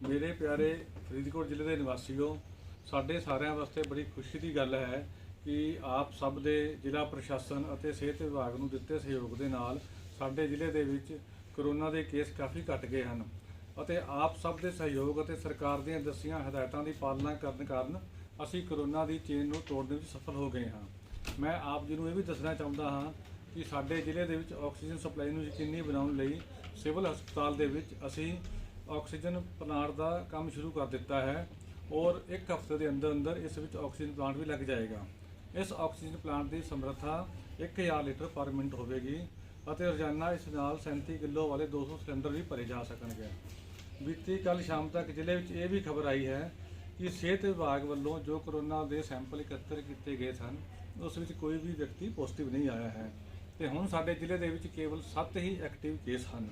ਮੇਰੇ ਪਿਆਰੇ ਫਰੀਦਕੋਟ ਜ਼ਿਲ੍ਹੇ ਦੇ ਨਿਵਾਸੀਓ, ਸਾਡੇ ਸਾਰਿਆਂ ਵਾਸਤੇ ਬੜੀ ਖੁਸ਼ੀ ਦੀ ਗੱਲ ਹੈ ਕਿ ਆਪ ਸਭ ਦੇ ਜ਼ਿਲ੍ਹਾ ਪ੍ਰਸ਼ਾਸਨ ਅਤੇ ਸਿਹਤ ਵਿਭਾਗ ਨੂੰ ਦਿੱਤੇ ਸਹਿਯੋਗ ਦੇ ਨਾਲ ਸਾਡੇ ਜ਼ਿਲ੍ਹੇ ਦੇ ਵਿੱਚ ਕਰੋਨਾ ਦੇ ਕੇਸ ਕਾਫੀ ਘਟ ਗਏ ਹਨ ਅਤੇ ਆਪ ਸਭ ਦੇ ਸਹਿਯੋਗ ਅਤੇ ਸਰਕਾਰ ਦੀਆਂ ਦੱਸੀਆਂ ਹਦਾਇਤਾਂ ਦੀ ਪਾਲਣਾ ਕਰਨ ਕਾਰਨ ਅਸੀਂ ਕਰੋਨਾ ਦੀ ਚੇਨ ਨੂੰ ਤੋੜਨ ਵਿੱਚ ਸਫਲ ਹੋ ਗਏ ਹਾਂ। ਮੈਂ ਆਪ ਜੀ ਨੂੰ ਇਹ ਵੀ ਦੱਸਣਾ ਚਾਹੁੰਦਾ ਹਾਂ ਕਿ ਸਾਡੇ ਜ਼ਿਲ੍ਹੇ ਦੇ ਵਿੱਚ ਆਕਸੀਜਨ ਸਪਲਾਈ ਨੂੰ ਯਕੀਨੀ ਬਣਾਉਣ ਲਈ ਸਿਵਲ ਹਸਪਤਾਲ ਦੇ ਵਿੱਚ ਅਸੀਂ ਆਕਸੀਜਨ ਪਲਾਂਟ ਦਾ ਕੰਮ ਸ਼ੁਰੂ ਕਰ ਦਿੱਤਾ ਹੈ ਔਰ ਇੱਕ ਹਫ਼ਤੇ ਦੇ ਅੰਦਰ ਅੰਦਰ ਇਸ ਵਿੱਚ ਆਕਸੀਜਨ ਪਲਾਂਟ ਵੀ ਲੱਗ ਜਾਏਗਾ। ਇਸ ਆਕਸੀਜਨ ਪਲਾਂਟ ਦੀ ਸਮਰੱਥਾ 1000 ਲੀਟਰ ਪਰ ਮਿੰਟ ਹੋਵੇਗੀ ਅਤੇ ਰੋਜ਼ਾਨਾ ਇਸ ਨਾਲ 37 ਕਿਲੋ ਵਾਲੇ 200 ਸਿਲੰਡਰ ਵੀ ਭਰੇ ਜਾ ਸਕਣਗੇ। ਬੀਤੀ ਕੱਲ ਸ਼ਾਮ ਤੱਕ ਜ਼ਿਲ੍ਹੇ ਵਿੱਚ ਇਹ ਵੀ ਖਬਰ ਆਈ ਹੈ ਕਿ ਸਿਹਤ ਵਿਭਾਗ ਵੱਲੋਂ ਜੋ ਕਰੋਨਾ ਦੇ ਸੈਂਪਲ ਇਕੱਤਰ ਕੀਤੇ ਗਏ ਸਨ, ਉਸ ਵਿੱਚ ਕੋਈ ਵੀ ਵਿਅਕਤੀ ਪੋਜ਼ਿਟਿਵ ਨਹੀਂ ਆਇਆ ਹੈ। ਤੇ ਹੁਣ ਸਾਡੇ ਜ਼ਿਲ੍ਹੇ ਦੇ ਵਿੱਚ ਕੇਵਲ 7 ਹੀ ਐਕਟਿਵ ਕੇਸ ਹਨ।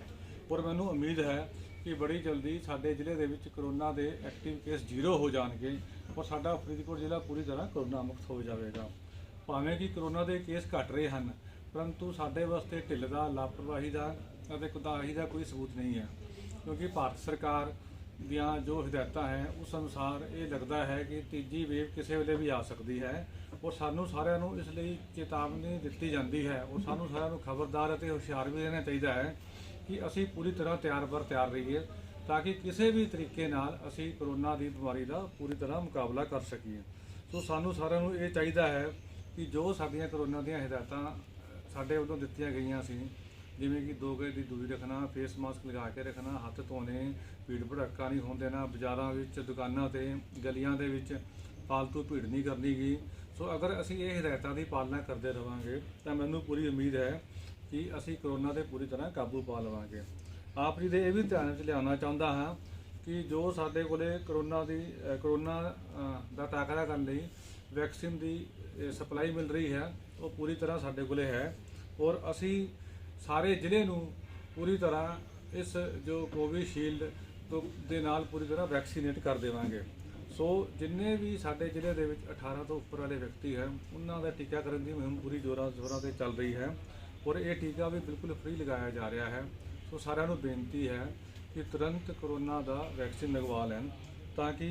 ਔਰ ਮੈਨੂੰ ਉਮੀਦ ਹੈ ਕਿ ਬੜੀ ਜਲਦੀ ਸਾਡੇ ਜ਼ਿਲ੍ਹੇ ਦੇ ਵਿੱਚ ਕਰੋਨਾ ਦੇ ਐਕਟਿਵ ਕੇਸ ਜ਼ੀਰੋ ਹੋ ਜਾਣਗੇ ਔਰ ਸਾਡਾ ਫਰੀਦਕੋਟ ਜ਼ਿਲ੍ਹਾ ਪੂਰੀ ਤਰ੍ਹਾਂ ਕਰੋਨਾ ਮੁਕਤ ਹੋ ਜਾਵੇਗਾ। ਭਾਵੇਂ ਕਿ ਕਰੋਨਾ ਦੇ ਕੇਸ ਘਟ ਰਹੇ ਹਨ, ਪਰੰਤੂ ਸਾਡੇ ਵਾਸਤੇ ਢਿੱਲ ਦਾ ਲਾਪਰਵਾਹੀ ਦਾ ਅਤੇ ਕੁਤਾਹੀ ਦਾ ਕੋਈ ਸਬੂਤ ਨਹੀਂ ਹੈ। ਕਿਉਂਕਿ ਭਾਰਤ ਸਰਕਾਰ ਦੀਆਂ ਜੋ ਹਦਾਇਤਾਂ ਹੈ, ਉਸ ਅਨੁਸਾਰ ਇਹ ਲੱਗਦਾ ਹੈ ਕਿ ਤੀਜੀ ਵੇਵ ਕਿਸੇ ਵੇਲੇ ਵੀ ਆ ਸਕਦੀ ਹੈ ਔਰ ਸਾਨੂੰ ਸਾਰਿਆਂ ਨੂੰ ਇਸ ਲਈ ਚੇਤਾਵਨੀ ਦਿੱਤੀ ਜਾਂਦੀ ਹੈ ਔਰ ਸਾਨੂੰ ਸਾਰਿਆਂ ਨੂੰ ਖਬਰਦਾਰ ਅਤੇ ਹੁਸ਼ਿਆਰ ਵੀ ਰਹਿਣਾ ਚਾਹੀਦਾ ਹੈ ਕਿ ਅਸੀਂ ਪੂਰੀ ਤਰ੍ਹਾਂ ਤਿਆਰ ਬਰ ਤਿਆਰ ਰਹੀਏ ਤਾਂ ਕਿ ਕਿਸੇ ਵੀ ਤਰੀਕੇ ਨਾਲ ਅਸੀਂ ਕਰੋਨਾ ਦੀ ਬਿਮਾਰੀ ਦਾ ਪੂਰੀ ਤਰ੍ਹਾਂ ਮੁਕਾਬਲਾ ਕਰ ਸਕੀਏ। ਸੋ ਸਾਨੂੰ ਸਾਰਿਆਂ ਨੂੰ ਇਹ ਚਾਹੀਦਾ ਹੈ ਕਿ ਜੋ ਸਾਡੀਆਂ ਕਰੋਨਾ ਦੀਆਂ ਹਦਾਇਤਾਂ ਸਾਡੇ ਵੱਲੋਂ ਦਿੱਤੀਆਂ ਗਈਆਂ ਸੀ, ਜਿਵੇਂ ਕਿ ਦੋ ਗਜ ਦੀ ਦੂਰੀ ਰੱਖਣਾ ਫੇਸ ਮਾਸਕ ਲਗਾ ਕੇ ਰੱਖਣਾ, ਹੱਥ ਧੋਣੇ, ਭੀੜ ਭੜੱਕਾ ਨਹੀਂ ਹੋਣ ਦੇਣਾ, ਬਾਜ਼ਾਰਾਂ ਵਿੱਚ, ਦੁਕਾਨਾਂ ਤੇ, ਗਲੀਆਂ ਦੇ ਵਿੱਚ ਫਾਲਤੂ ਭੀੜ ਨਹੀਂ ਕਰਨੀ ਗਈ ਸੋ ਅਗਰ ਅਸੀਂ ਇਹ ਹਦਾਇਤਾਂ ਦੀ ਪਾਲਣਾ ਕਰਦੇ ਰਵਾਂਗੇ ਤਾਂ ਮੈਨੂੰ ਪੂਰੀ ਉਮੀਦ ਹੈ ਕਿ ਅਸੀਂ ਕਰੋਨਾ ਤੇ ਪੂਰੀ ਤਰ੍ਹਾਂ ਕਾਬੂ ਪਾ ਲਵਾਂਗੇ। ਆਪ ਜੀ ਦੇ ਇਹ ਵੀ ਧਿਆਨ ਵਿੱਚ ਲਿਆਉਣਾ ਚਾਹੁੰਦਾ ਹਾਂ ਕਿ ਜੋ ਸਾਡੇ ਕੋਲੇ ਕਰੋਨਾ ਦੀ ਕਰੋਨਾ ਦਾ ਟਾਕਰਾ ਕਰਨ ਲਈ ਵੈਕਸੀਨ ਦੀ ਸਪਲਾਈ ਮਿਲ ਰਹੀ ਹੈ, ਉਹ ਪੂਰੀ ਤਰ੍ਹਾਂ ਸਾਡੇ ਕੋਲੇ ਹੈ। ਔਰ ਅਸੀਂ ਸਾਰੇ ਜ਼ਿਲ੍ਹੇ ਨੂੰ ਪੂਰੀ ਤਰ੍ਹਾਂ ਇਸ ਜੋ ਕੋਵਿਸ਼ੀਲਡ ਤੋਂ, ਦੇ ਨਾਲ ਪੂਰੀ ਤਰ੍ਹਾਂ ਵੈਕਸੀਨੇਟ ਕਰ ਦੇਵਾਂਗੇ। ਸੋ ਜਿੰਨੇ ਵੀ ਸਾਡੇ ਜ਼ਿਲ੍ਹੇ ਦੇ ਵਿੱਚ 18 ਤੋਂ ਉੱਪਰ ਵਾਲੇ ਵਿਅਕਤੀ ਹੈ, ਉਹਨਾਂ ਦਾ ਟੀਕਾਕਰਨ ਦੀ ਮੁਹਿੰਮ ਪੂਰੀ ਜ਼ੋਰਾਂ ਜ਼ੋਰਾਂ ਤੇ ਚੱਲ ਰਹੀ ਹੈ। ਔਰ ਇਹ ਟੀਕਾ ਵੀ ਬਿਲਕੁਲ ਫ੍ਰੀ ਲਗਾਇਆ ਜਾ ਰਿਹਾ ਹੈ। ਸੋ ਸਾਰਿਆਂ ਨੂੰ ਬੇਨਤੀ ਹੈ ਕਿ ਤੁਰੰਤ ਕਰੋਨਾ ਦਾ ਵੈਕਸੀਨ ਲਗਵਾ ਲੈਣ ਤਾਂ ਕਿ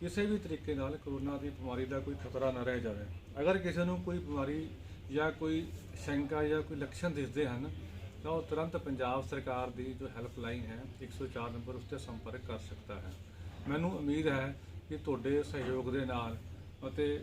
ਕਿਸੇ ਵੀ ਤਰੀਕੇ ਨਾਲ ਕਰੋਨਾ ਦੀ ਬਿਮਾਰੀ ਦਾ ਕੋਈ ਖਤਰਾ ਨਾ ਰਹਿ ਜਾਵੇ। ਅਗਰ ਕਿਸੇ ਨੂੰ ਕੋਈ ਬਿਮਾਰੀ ਜਾਂ ਕੋਈ ਸ਼ੰਕਾ ਜਾਂ ਕੋਈ ਲੱਛਣ ਦਿਸਦੇ ਹਨ, ਤਾਂ ਉਹ ਤੁਰੰਤ ਪੰਜਾਬ ਸਰਕਾਰ ਦੀ ਜੋ ਹੈਲਪਲਾਈਨ ਹੈ 104 ਨੰਬਰ ਉਸ ਤੇ ਸੰਪਰਕ ਕਰ ਸਕਦਾ ਹੈ। ਮੈਨੂੰ ਉਮੀਦ ਹੈ ਕਿ ਤੁਹਾਡੇ ਸਹਿਯੋਗ ਦੇ ਨਾਲ ਅਤੇ